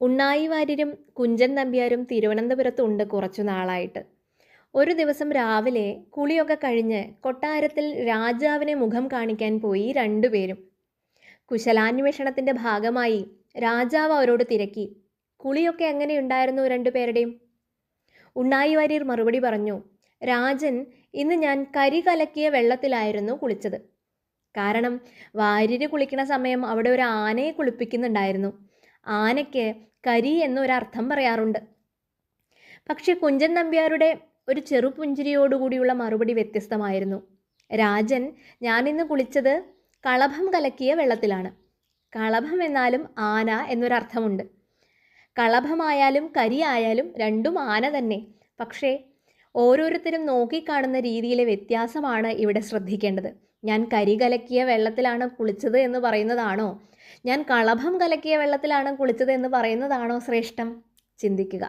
ഉണ്ണായി വാര്യരും കുഞ്ചൻ നമ്പ്യാരും തിരുവനന്തപുരത്തുണ്ട് കുറച്ചു നാളായിട്ട്. ഒരു ദിവസം രാവിലെ കുളിയൊക്കെ കഴിഞ്ഞ് കൊട്ടാരത്തിൽ രാജാവിനെ മുഖം കാണിക്കാൻ പോയി രണ്ടുപേരും കുശലാന്വേഷണത്തിന്റെ ഭാഗമായി രാജാവ് അവരോട് തിരക്കി കുളിയൊക്കെ എങ്ങനെയുണ്ടായിരുന്നു രണ്ടുപേരുടെയും ഉണ്ണായി വാര്യർ മറുപടി പറഞ്ഞു രാജൻ ഇന്ന് ഞാൻ കരി കലക്കിയ വെള്ളത്തിലായിരുന്നു കുളിച്ചത്. കാരണം വാര്യര് കുളിക്കുന്ന സമയം അവിടെ ഒരു ആനയെ കുളിപ്പിക്കുന്നുണ്ടായിരുന്നു. ആനയ്ക്ക് കരി എന്നൊരർത്ഥം പറയാറുണ്ട്. പക്ഷെ കുഞ്ചൻ നമ്പ്യാരുടെ ഒരു ചെറുപുഞ്ചിരിയോടുകൂടിയുള്ള മറുപടി വ്യത്യസ്തമായിരുന്നു. രാജൻ ഞാനിന്ന് കുളിച്ചത് കളഭം കലക്കിയ വെള്ളത്തിലാണ്. കളഭം എന്നാലും ആന എന്നൊരർത്ഥമുണ്ട്. കളഭമായാലും കരി ആയാലും രണ്ടും ആന തന്നെ. പക്ഷേ ഓരോരുത്തരും നോക്കിക്കാണുന്ന രീതിയിലെ വ്യത്യാസമാണ് ഇവിടെ ശ്രദ്ധിക്കേണ്ടത്. ഞാൻ കരി കലക്കിയ വെള്ളത്തിലാണ് കുളിച്ചത് എന്ന് പറയുന്നതാണോ? ഞാൻ കളഭം കലക്കിയ വെള്ളത്തിലാണ് കുളിച്ചത് എന്ന് പറയുന്നതാണോ ശ്രേഷ്ഠം? ചിന്തിക്കുക.